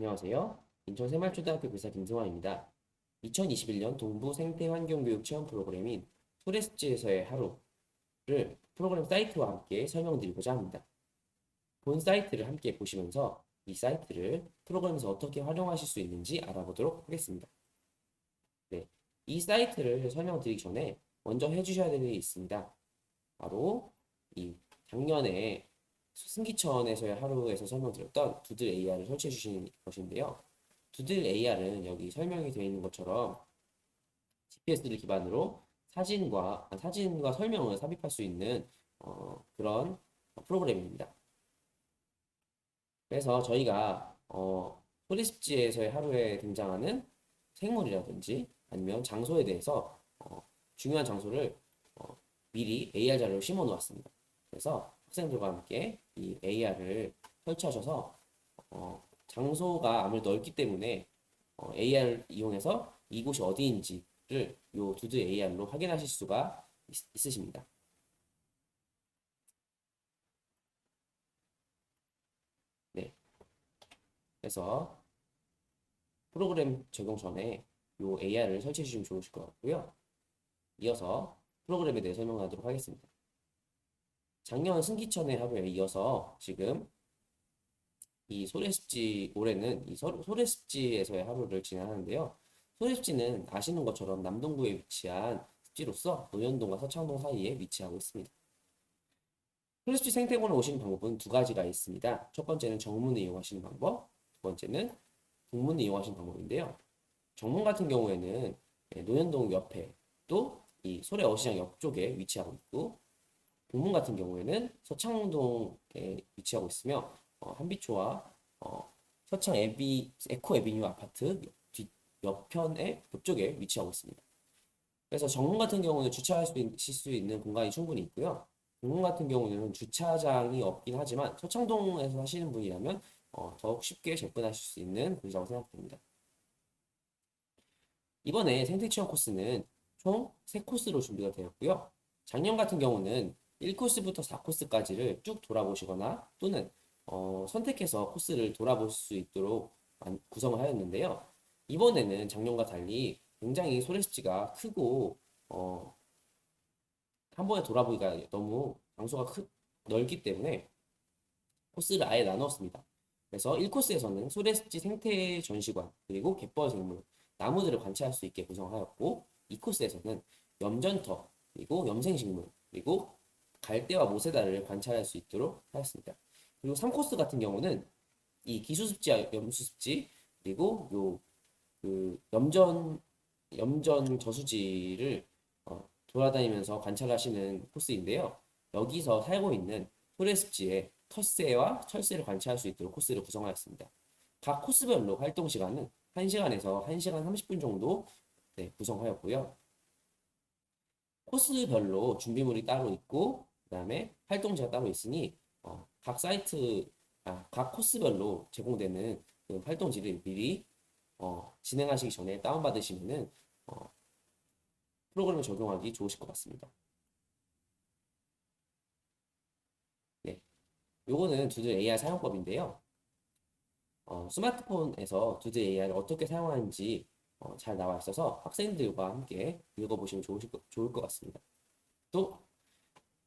안녕하세요. 인천 새말초등학교 교사 김승환입니다. 2021년 동부 생태환경교육 체험 프로그램인 소레스지에서의 하루를 프로그램 사이트와 함께 설명드리고자 합니다. 본 사이트를 함께 보시면서 이 사이트를 프로그램에서 어떻게 활용하실 수 있는지 알아보도록 하겠습니다. 네, 이 사이트를 설명드리기 전에 먼저 해주셔야 될 일이 있습니다. 바로 이 작년에 승기천에서의 하루에서 설명드렸던 두들 AR을 설치해 주시는 것인데요. 두들 AR은 여기 설명이 되어 있는 것처럼 GPS를 기반으로 사진과 아, 사진과 설명을 삽입할 수 있는 어, 그런 프로그램입니다. 그래서 저희가 어, 소리습지에서의 하루에 등장하는 생물이라든지 아니면 장소에 대해서 어, 중요한 장소를 어, 미리 AR 자료로 심어 놓았습니다. 그래서 학생들과 함께 이 AR을 설치하셔서 어, 장소가 아무래도 넓기 때문에 어, AR 이용해서 이곳이 어디인지를 요 두드 AR로 확인하실 수가 있, 있으십니다. 네. 그래서 프로그램 적용 전에 요 AR을 설치해 주시면 좋으실 것 같고요. 이어서 프로그램에 대해 설명하도록 하겠습니다. 작년 승기천의 하루에 이어서 지금 이 소래습지 올해는 이 소- 소래습지에서의 하루를 진행하는데요. 소래습지는 아시는 것처럼 남동구에 위치한 습지로서 노현동과 서창동 사이에 위치하고 있습니다. 소래습지 생태공원에 오시는 방법은 두 가지가 있습니다. 첫 번째는 정문을 이용하시는 방법, 두 번째는 동문을 이용하시는 방법인데요. 정문 같은 경우에는 예, 노현동 옆에 또 이 소래 어시장 옆쪽에 위치하고 있고 동문 같은 경우에는 서창동에 위치하고 있으며 어, 한비초와 어, 서창 에비 에코 에비뉴 아파트 뒤 옆편에 옆쪽에 위치하고 있습니다. 그래서 정문 같은 경우는 주차할 수, 있, 수 있는 공간이 충분히 있고요. 동문 같은 경우는 주차장이 없긴 하지만 서창동에서 사시는 분이라면 어, 더욱 쉽게 접근하실 수 있는 곳이라고 생각됩니다. 이번에 생태 체험 코스는 총 3코스로 준비가 되었고요. 작년 같은 경우는 1코스부터 4코스까지를 쭉 돌아보시거나 또는 어, 선택해서 코스를 돌아볼 수 있도록 만- 구성을 하였는데요. 이번에는 작년과 달리 굉장히 소래습지가 크고 어, 한 번에 돌아보기가 너무 장소가 크, 넓기 때문에 코스를 아예 나누었습니다. 그래서 1코스에서는 소래습지 생태 전시관 그리고 갯벌 생물 나무들을 관찰할 수 있게 구성하였고 2코스에서는 염전터 그리고 염생식물 그리고 갈대와 모세다를 관찰할 수 있도록 하였습니다. 그리고 3코스 같은 경우는 이 기수습지와 염수습지 그리고 요 그 염전 염전 저수지를 어, 돌아다니면서 관찰하시는 코스인데요. 여기서 살고 있는 소래습지의 텃새와 철새를 관찰할 수 있도록 코스를 구성하였습니다. 각 코스별로 활동 시간은 1시간에서 1시간 30분 정도 네, 구성하였고요. 코스별로 준비물이 따로 있고 그 다음에 활동지가 따로 있으니 어, 각 사이트 아, 각 코스별로 제공되는 그 활동지를 미리 어, 진행하시기 전에 다운받으시면은 어, 프로그램을 적용하기 좋으실 것 같습니다. 네, 요거는 두들 AR 사용법인데요. 어, 스마트폰에서 두드 AI를 어떻게 사용하는지 어, 잘 나와 있어서 학생들과 함께 읽어보시면 좋으실 것, 좋을 것 같습니다. 또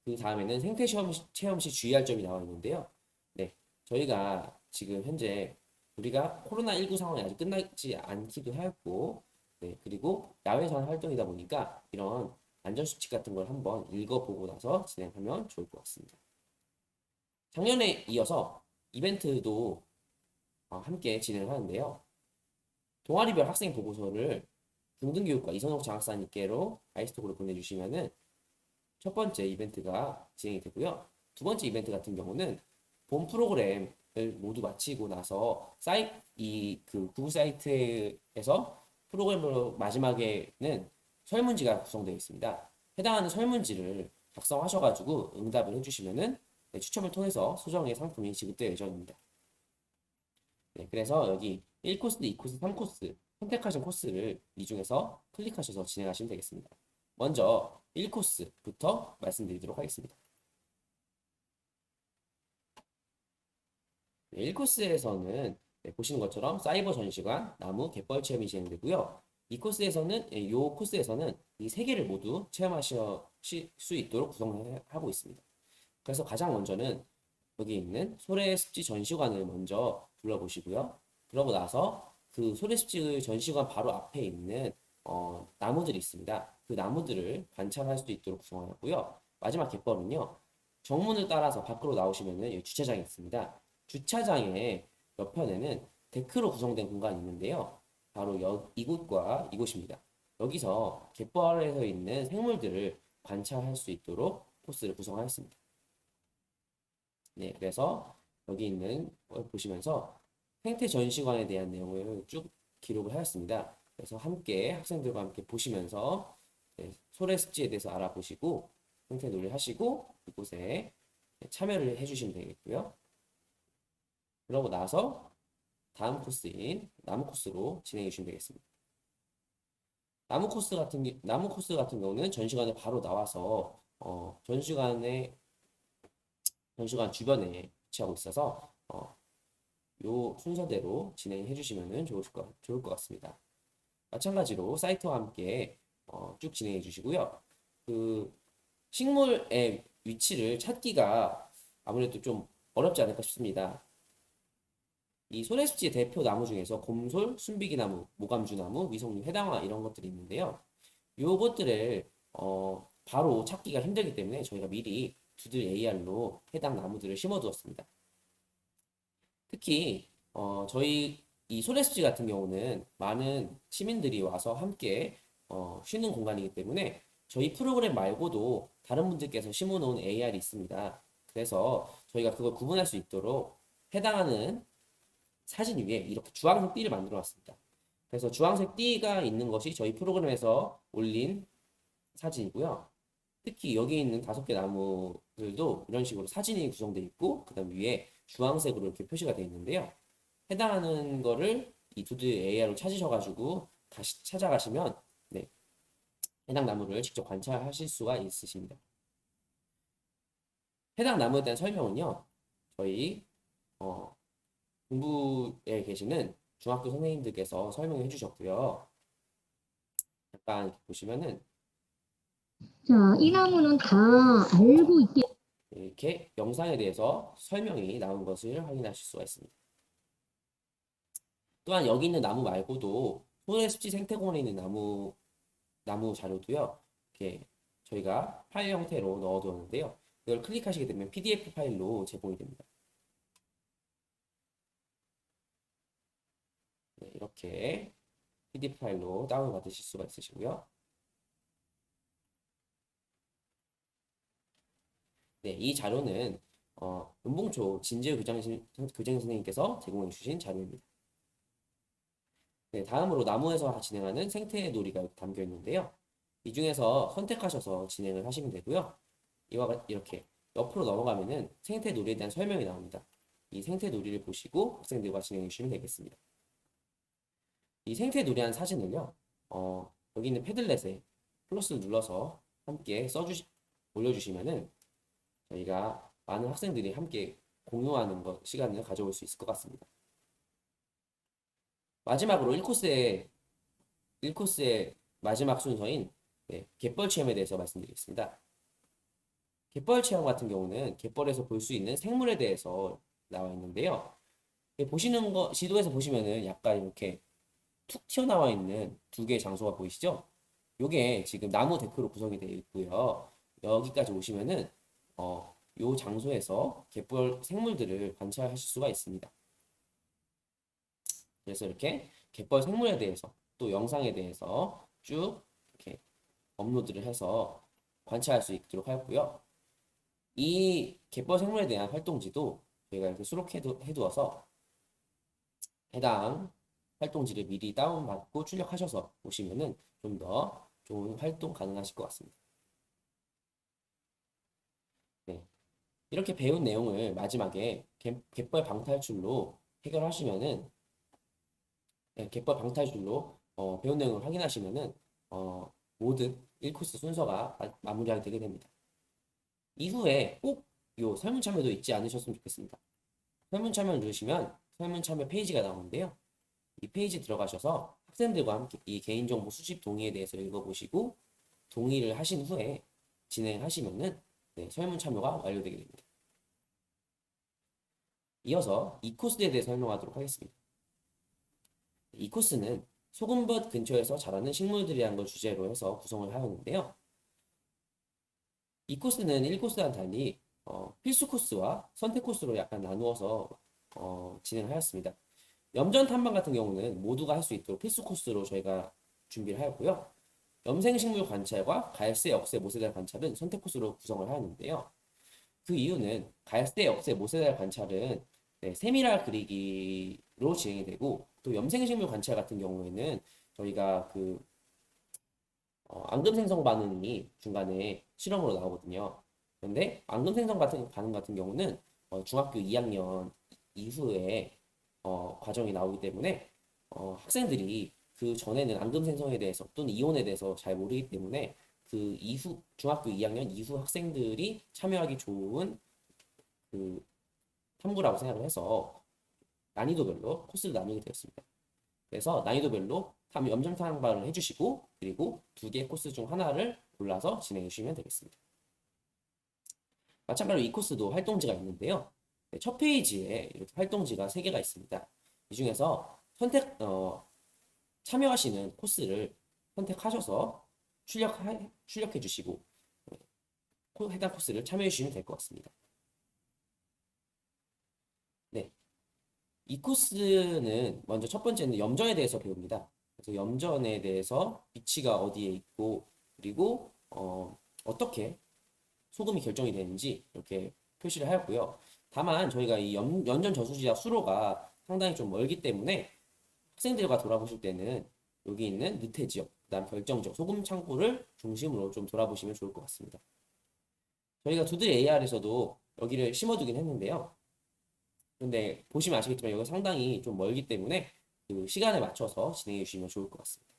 그 다음에는 생태 체험, 시- 주의할 점이 나와 있는데요. 네, 저희가 지금 현재 우리가 코로나19 상황이 아직 끝나지 않기도 하였고, 네, 그리고 야외에서 활동이다 보니까 이런 안전수칙 같은 걸 한번 읽어보고 나서 진행하면 좋을 것 같습니다. 작년에 이어서 이벤트도 어, 함께 진행을 하는데요. 동아리별 학생 보고서를 등등교육과 이선옥 장학사님께로 아이스톡으로 보내주시면은 첫 번째 이벤트가 진행이 되고요. 두 번째 이벤트 같은 경우는 본 프로그램을 모두 마치고 나서 사이 이그 구글 사이트에서 프로그램으로 마지막에는 설문지가 구성되어 있습니다. 해당하는 설문지를 작성하셔가지고 응답을 해주시면은 네, 추첨을 통해서 소정의 상품이 지급될 예정입니다. 네, 그래서 여기 1코스, 2코스, 3코스 선택하신 코스를 이 중에서 클릭하셔서 진행하시면 되겠습니다. 먼저 1코스부터 말씀드리도록 하겠습니다. 1코스에서는 네, 보시는 것처럼 사이버 전시관, 나무, 갯벌 체험이 진행되고요. 이 코스에서는 예, 이 코스에서는 이 세 개를 모두 체험하실 수 있도록 구성하고 있습니다. 그래서 가장 먼저는 여기 있는 소래 습지 전시관을 먼저 둘러보시고요. 그러고 나서 그 소래 습지 전시관 바로 앞에 있는 어, 나무들이 있습니다. 그 나무들을 관찰할 수 있도록 구성하고요. 마지막 갯벌은요. 정문을 따라서 밖으로 나오시면은 여기 주차장이 있습니다. 주차장의 옆편에는 데크로 구성된 공간이 있는데요. 바로 여, 이곳과 이곳입니다. 여기서 갯벌에서 있는 생물들을 관찰할 수 있도록 코스를 구성하였습니다. 네, 그래서 여기 있는 걸 보시면서 생태 전시관에 대한 내용을 쭉 기록을 하였습니다. 그래서 함께 학생들과 함께 보시면서 네, 소래 습지에 대해서 알아보시고 생태 놀이 하시고 이곳에 참여를 해주시면 되겠고요. 그러고 나서 다음 코스인 나무 코스로 진행해 주시면 되겠습니다. 나무 코스 같은 게- 나무 코스 같은 경우는 전시관에 바로 나와서 어, 전시관에 전시관 주변에 위치하고 있어서 어, 요 순서대로 진행해 주시면 좋을 것, 좋을 것 같습니다. 마찬가지로 사이트와 함께 어, 쭉 진행해 주시고요. 그 식물의 위치를 찾기가 아무래도 좀 어렵지 않을까 싶습니다. 이 소래습지의 대표 나무 중에서 곰솔, 순비기나무, 모감주나무, 위성류, 해당화 이런 것들이 있는데요. 요것들을 어, 바로 찾기가 힘들기 때문에 저희가 미리 두들 AR로 해당 나무들을 심어두었습니다. 특히 어, 저희 이 소래습지 같은 경우는 많은 시민들이 와서 함께 어, 쉬는 공간이기 때문에 저희 프로그램 말고도 다른 분들께서 심어놓은 AR이 있습니다. 그래서 저희가 그걸 구분할 수 있도록 해당하는 사진 위에 이렇게 주황색 띠를 만들어 놨습니다. 그래서 주황색 띠가 있는 것이 저희 프로그램에서 올린 사진이고요. 특히 여기 있는 다섯 개 나무들도 이런 식으로 사진이 구성되어 있고 그 다음 위에 주황색으로 이렇게 표시가 되어 있는데요. 해당하는 거를 이 두드 AR로 찾으셔가지고 다시 찾아가시면 네, 해당 나무를 직접 관찰하실 수가 있으십니다. 해당 나무에 대한 설명은요. 저희 어, 공부에 계시는 중학교 선생님들께서 설명해 주셨고요. 약간 이렇게 보시면은 자, 이 나무는 다 알고 있게 이렇게 영상에 대해서 설명이 나온 것을 확인하실 수가 있습니다. 또한 여기 있는 나무 말고도 소래습지 생태공원에 있는 나무 나무 자료도요. 이렇게 저희가 파일 형태로 넣어두었는데요. 이걸 클릭하시게 되면 PDF 파일로 제공이 됩니다. 네, 이렇게 PDF 파일로 다운받으실 수가 있으시고요. 네, 이 자료는 어, 은봉초 교장, 교장 선생님께서 제공해 주신 자료입니다. 네, 다음으로 나무에서 진행하는 생태 놀이가 담겨 있는데요. 이 중에서 선택하셔서 진행을 하시면 되고요. 이와 같- 이렇게 옆으로 넘어가면은 생태 놀이에 대한 설명이 나옵니다. 이 생태 놀이를 보시고 학생들과 진행해 주시면 되겠습니다. 이 생태 놀이한 사진을요, 어, 여기 있는 패들렛에 플러스를 눌러서 함께 써주시, 올려주시면은 저희가 많은 학생들이 함께 공유하는 것, 시간을 가져올 수 있을 것 같습니다. 마지막으로 1코스의 1코스의 마지막 순서인 네, 갯벌 체험에 대해서 말씀드리겠습니다. 갯벌 체험 같은 경우는 갯벌에서 볼 수 있는 생물에 대해서 나와 있는데요. 예, 보시는 거 지도에서 보시면은 약간 이렇게 툭 튀어나와 있는 두 개의 장소가 보이시죠? 요게 지금 나무 데크로 구성이 되어 있고요. 여기까지 오시면은 어, 요 장소에서 갯벌 생물들을 관찰하실 수가 있습니다. 그래서 이렇게 갯벌 생물에 대해서 또 영상에 대해서 쭉 이렇게 업로드를 해서 관찰할 수 있도록 하였고요. 이 갯벌 생물에 대한 활동지도 저희가 이렇게 수록해 두어서 해당 활동지를 미리 다운받고 출력하셔서 보시면은 좀 더 좋은 활동 가능하실 것 같습니다. 네. 이렇게 배운 내용을 마지막에 갯- 갯벌 방탈출로 해결하시면은 네, 갯벌 방탈출로 어, 배운 내용을 확인하시면은 어, 모든 1코스 순서가 마, 마무리하게 되게 됩니다. 이후에 꼭 요 설문참여도 잊지 않으셨으면 좋겠습니다. 설문참여를 누르시면 설문참여 페이지가 나오는데요. 이 페이지 들어가셔서 학생들과 함께 이 개인정보 수집 동의에 대해서 읽어보시고 동의를 하신 후에 진행하시면은 네, 설문참여가 완료되게 됩니다. 이어서 이 코스에 대해 설명하도록 하겠습니다. 이 코스는 소금밭 근처에서 자라는 식물들이라는 걸 주제로 해서 구성을 하였는데요. 이 코스는 1코스와는 달리 어, 필수 코스와 선택 코스로 약간 나누어서 어, 진행하였습니다. 염전 탐방 같은 경우는 모두가 할 수 있도록 필수 코스로 저희가 준비를 하였고요. 염생식물 관찰과 갈새, 역새, 모세달 관찰은 선택 코스로 구성을 하였는데요. 그 이유는 갈새, 역새, 모세달 관찰은 네, 세밀화 그리기로 진행이 되고 또 염생식물 관찰 같은 경우에는 저희가 그 어, 앙금 생성 반응이 중간에 실험으로 나오거든요. 그런데 앙금 생성 같은 반응 같은 경우는 어, 중학교 2학년 이후에 어, 과정이 나오기 때문에 어, 학생들이 그 전에는 앙금 생성에 대해서 또는 이온에 대해서 잘 모르기 때문에 그 이후 중학교 2학년 이후 학생들이 참여하기 좋은 그 탐구라고 생각을 해서 난이도별로 코스를 나누게 되었습니다. 그래서 난이도별로 탐 염전 탐방을 해주시고 그리고 두 개의 코스 중 하나를 골라서 진행해 주시면 되겠습니다. 마찬가지로 이 코스도 활동지가 있는데요. 네, 첫 페이지에 이렇게 활동지가 세 개가 있습니다. 이 중에서 선택 어, 참여하시는 코스를 선택하셔서 출력 출력해 주시고 네, 코- 해당 코스를 참여해 주시면 될 것 같습니다. 네. 이 코스는 먼저 첫 번째는 염전에 대해서 배웁니다. 그래서 염전에 대해서 위치가 어디에 있고 그리고 어, 어떻게 소금이 결정이 되는지 이렇게 표시를 하였고요. 다만 저희가 이 염, 연전 저수지와 수로가 상당히 좀 멀기 때문에 학생들과 돌아보실 때는 여기 있는 늪해 지역, 그다음 결정 지역, 소금 창고를 중심으로 좀 돌아보시면 좋을 것 같습니다. 저희가 두들 AR에서도 여기를 심어두긴 했는데요. 근데 보시면 아시겠지만 여기 상당히 좀 멀기 때문에 그 시간에 맞춰서 진행해 주시면 좋을 것 같습니다.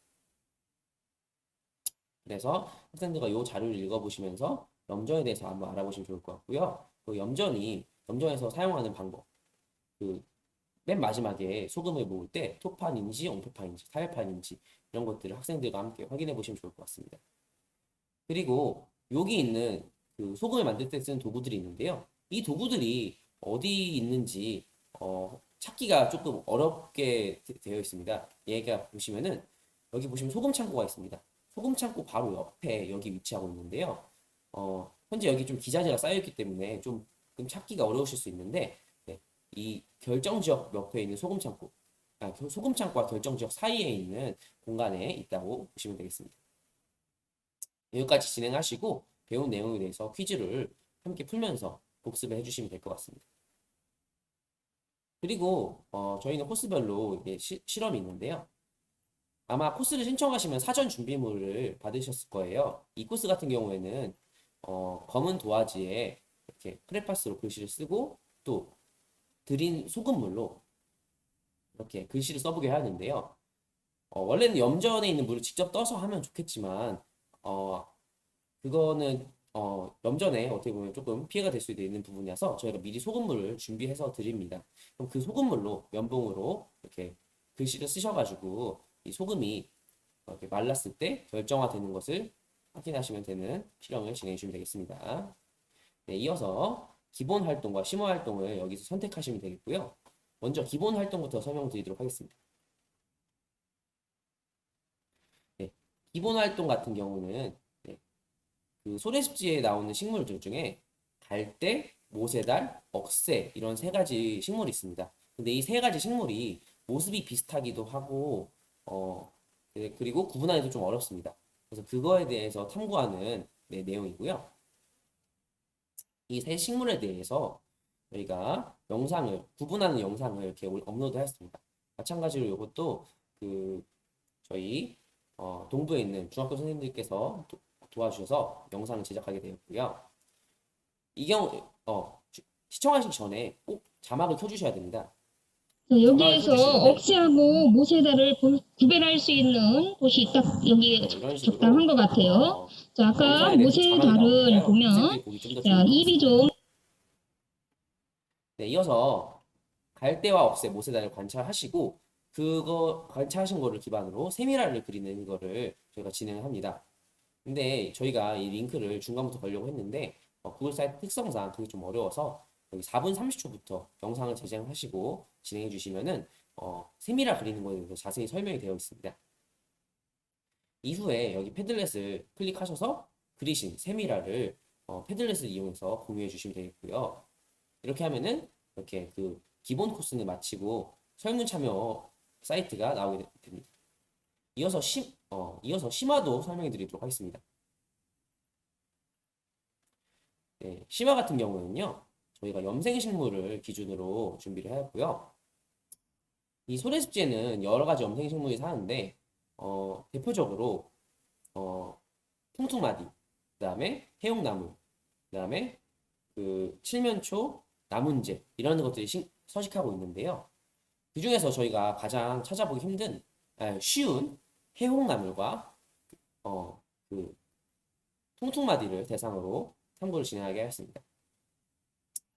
그래서 학생들과 이 자료를 읽어보시면서 염전에 대해서 한번 알아보시면 좋을 것 같고요. 그 염전이 염전에서 사용하는 방법, 그 맨 마지막에 소금을 모을 때 토판인지 옹표판인지 타협판인지 이런 것들을 학생들과 함께 확인해 보시면 좋을 것 같습니다. 그리고 여기 있는 그 소금을 만들 때 쓰는 도구들이 있는데요. 이 도구들이 어디 있는지 어, 찾기가 조금 어렵게 되- 되어 있습니다. 얘가 보시면은 여기 보시면 소금 창고가 있습니다. 소금 창고 바로 옆에 여기 위치하고 있는데요. 어, 현재 여기 좀 기자재가 쌓여있기 때문에 좀, 좀 찾기가 어려우실 수 있는데 네, 이 결정 지역 옆에 있는 소금 창고, 아, 그 소금 창고와 결정 지역 사이에 있는 공간에 있다고 보시면 되겠습니다. 여기까지 진행하시고 배운 내용에 대해서 퀴즈를 함께 풀면서 복습을 해주시면 될 것 같습니다. 그리고 어, 저희는 코스별로 이게 시- 실험이 있는데요. 아마 코스를 신청하시면 사전 준비물을 받으셨을 거예요. 이 코스 같은 경우에는 어, 검은 도화지에 이렇게 크레파스로 글씨를 쓰고 또 드린 소금물로 이렇게 글씨를 써보게 하는데요. 어, 원래는 염전에 있는 물을 직접 떠서 하면 좋겠지만 어, 그거는 어, 염전에 어떻게 보면 조금 피해가 될 수도 있는 부분이라서 저희가 미리 소금물을 준비해서 드립니다. 그럼 그 소금물로 면봉으로 이렇게 글씨를 쓰셔가지고 이 소금이 이렇게 말랐을 때 결정화되는 것을 확인하시면 되는 실험을 진행해 주시면 되겠습니다. 네, 이어서 기본 활동과 심화 활동을 여기서 선택하시면 되겠고요. 먼저 기본 활동부터 설명드리도록 하겠습니다. 네, 기본 활동 같은 경우는 네, 그 소래습지에 나오는 식물들 중에 갈대, 모세달, 억새 이런 세 가지 식물이 있습니다. 근데 이 세 가지 식물이 모습이 비슷하기도 하고 어 네, 그리고 구분하기도 좀 어렵습니다. 그래서 그거에 대해서 탐구하는 네, 내용이고요. 이 세 식물에 대해서 저희가 영상을 구분하는 영상을 이렇게 올- 업로드하였습니다. 마찬가지로 이것도 그 저희 어, 동부에 있는 중학교 선생님들께서 도, 도와주셔서 영상을 제작하게 되었고요. 이 경우 어, 시- 시청하시기 전에 꼭 자막을 켜주셔야 됩니다. 자, 여기에서 해주시는데. 억새하고 모세다를 구- 구별할 수 있는 곳이 딱 여기 네, 이런 식으로 적당한 것 같아요. 어, 자, 아까 영상에 대해서 자막이 모세달을 나오니까요. 보면 학생들이 보기 좀더 자, 입이. 좀 네, 이어서 갈대와 억새, 모세단을 관찰하시고 그거 관찰하신 거를 기반으로 세미라를 그리는 거를 저희가 진행을 합니다. 근데 저희가 이 링크를 중간부터 걸려고 했는데 어, 구글 사이트 특성상 그게 좀 어려워서 여기 4분 30초부터 영상을 제작하시고 진행해 주시면은 어, 세미라 그리는 거에 대해서 자세히 설명이 되어 있습니다. 이후에 여기 패들렛을 클릭하셔서 그리신 세미라를 어, 패들렛을 이용해서 공유해 주시면 되겠고요. 이렇게 하면은 이렇게 그 기본 코스는 마치고 설문 참여 사이트가 나오게 됩니다. 이어서 심, 어, 이어서 심화도 설명해 드리도록 하겠습니다. 네, 심화 같은 경우는요, 저희가 염생식물을 기준으로 준비를 하였고요. 이 소래습지에는 여러 가지 염생식물이 사는데, 어, 대표적으로, 어, 퉁퉁마디, 그 다음에 해용나무, 그 다음에 그 칠면초, 나문재, 이런 것들이 신- 서식하고 있는데요. 그 중에서 저희가 가장 찾아보기 힘든, 아, 쉬운 해홍나물과, 어, 그, 통통마디를 대상으로 탐구를 진행하게 하였습니다.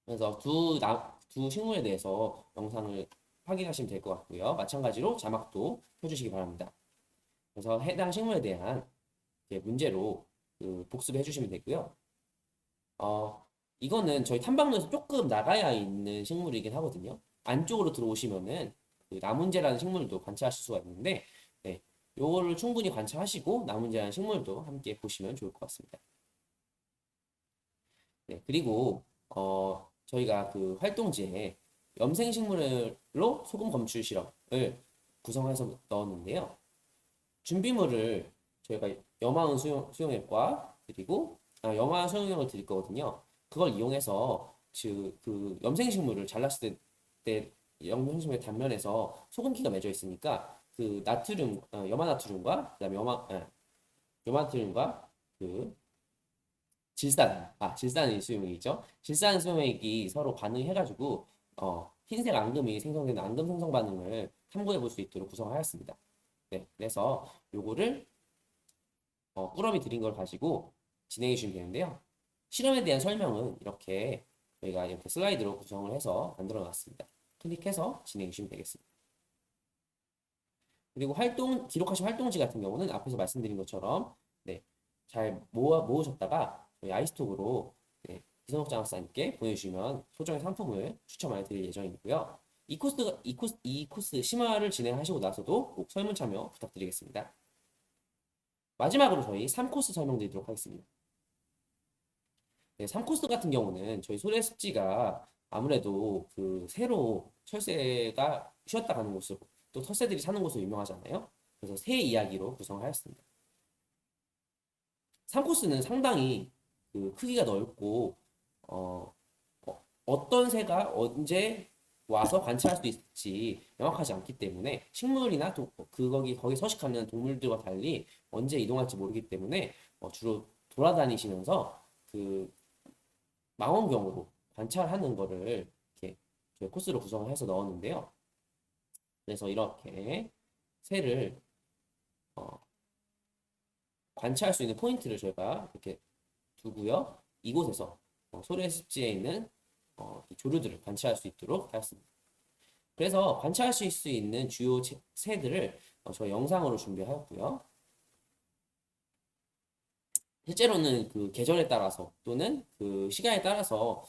그래서 두, 나, 두 식물에 대해서 영상을 확인하시면 될 것 같고요. 마찬가지로 자막도 펴주시기 바랍니다. 그래서 해당 식물에 대한 문제로 그 복습해 주시면 되고요. 어, 이거는 저희 탐방로에서 조금 나가야 있는 식물이긴 하거든요. 안쪽으로 들어오시면은 그 나문재라는 식물도 관찰하실 수가 있는데, 네, 요거를 충분히 관찰하시고 나문재라는 식물도 함께 보시면 좋을 것 같습니다. 네, 그리고 어, 저희가 그 활동지에 염생식물로 소금 검출 실험을 구성해서 넣었는데요. 준비물을 저희가 염화은 수용, 수용액과 그리고 아, 염화 수용액을 드릴 거거든요. 그걸 이용해서 그, 그 염생식물을 잘랐을 때, 때 염생식물의 단면에서 소금기가 맺어 있으니까 그 나트륨, 어, 염화나트륨과 그다음에 염화, 예, 염화나트륨과 그 질산, 아 질산이 수용액이죠. 질산 수용액이 서로 반응해가지고 어, 흰색 앙금이 생성되는 앙금 생성 반응을 탐구해 볼 수 있도록 구성하였습니다. 네, 그래서 요거를 어, 꾸러미 드린 걸 가지고 진행해 주시면 되는데요. 실험에 대한 설명은 이렇게 저희가 이렇게 슬라이드로 구성을 해서 만들어 놨습니다. 클릭해서 진행해 주시면 되겠습니다. 그리고 활동, 기록하신 활동지 같은 경우는 앞에서 말씀드린 것처럼 네, 잘 모아, 모으셨다가 저희 아이스톡으로 네, 이성욱 장학사님께 보내주시면 소정의 상품을 추첨하여 드릴 예정이고요. 이 코스, 이 코스, 이 코스 심화를 진행하시고 나서도 꼭 설문 참여 부탁드리겠습니다. 마지막으로 저희 3코스 설명드리도록 하겠습니다. 네, 3코스 같은 경우는 저희 소래 습지가 아무래도 그 새로 철새가 쉬었다 가는 곳으로 또 털새들이 사는 곳으로 유명하잖아요. 그래서 새 이야기로 구성하였습니다. 3코스는 상당히 그 크기가 넓고 어, 어, 떤 새가 언제 와서 관찰할 수 있을지 명확하지 않기 때문에 식물이나 도, 그 거기 거기 서식하는 동물들과 달리 언제 이동할지 모르기 때문에 어, 주로 돌아다니시면서 그 망원경으로 관찰하는 거를 이렇게 코스로 구성을 해서 넣었는데요. 그래서 이렇게 새를 어, 관찰할 수 있는 포인트를 저희가 이렇게 두고요. 이곳에서 어, 소래 습지에 있는 어, 이 조류들을 관찰할 수 있도록 하였습니다. 그래서 관찰하실 수 있는 주요 체- 새들을 어, 저희 영상으로 준비하였고요. 실제로는 그 계절에 따라서 또는 그 시간에 따라서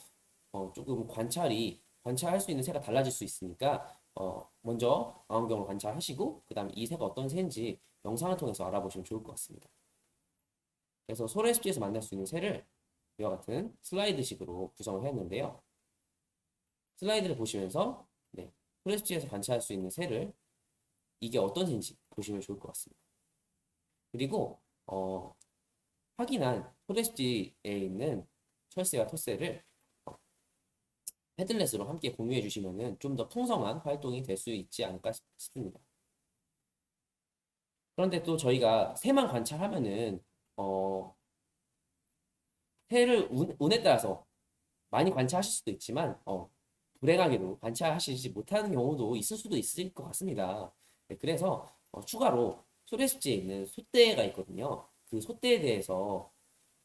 어, 조금 관찰이 관찰할 수 있는 새가 달라질 수 있으니까 어, 먼저 망원경을 관찰하시고 그 다음에 이 새가 어떤 새인지 영상을 통해서 알아보시면 좋을 것 같습니다. 그래서 소래 습지에서 만날 수 있는 새를 이와 같은 슬라이드식으로 구성을 했는데요. 슬라이드를 보시면서 네, 소래 습지에서 관찰할 수 있는 새를 이게 어떤 새인지 보시면 좋을 것 같습니다. 그리고 어, 확인한 소래 습지에 있는 철새와 털새를 어, 패들렛으로 함께 공유해 주시면 좀 더 풍성한 활동이 될 수 있지 않을까 싶- 싶습니다. 그런데 또 저희가 새만 관찰하면은 어, 새를 운, 운에 따라서 많이 관찰하실 수도 있지만 어, 불행하게도 관찰하시지 못하는 경우도 있을 수도 있을 것 같습니다. 네, 그래서 어, 추가로 소래습지에 있는 소떼가 있거든요. 그 소떼에 대해서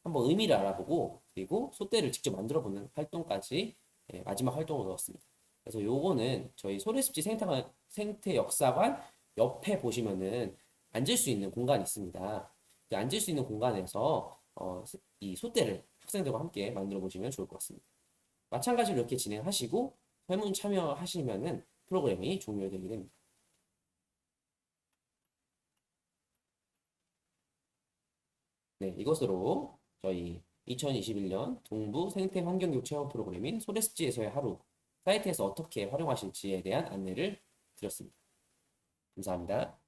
한번 의미를 알아보고 그리고 소떼를 직접 만들어 보는 활동까지 예, 마지막 활동으로 넣었습니다. 그래서 요거는 저희 소래습지 생태관, 생태 역사관 옆에 보시면은 앉을 수 있는 공간이 있습니다. 그 앉을 수 있는 공간에서 어, 이 소대를 학생들과 함께 만들어 보시면 좋을 것 같습니다. 마찬가지로 이렇게 진행하시고 설문 참여하시면은 프로그램이 종료되게 됩니다. 네, 이것으로 저희 2021년 동부 생태 환경교육 체험 프로그램인 소래습지에서의 하루 사이트에서 어떻게 활용하실지에 대한 안내를 드렸습니다. 감사합니다.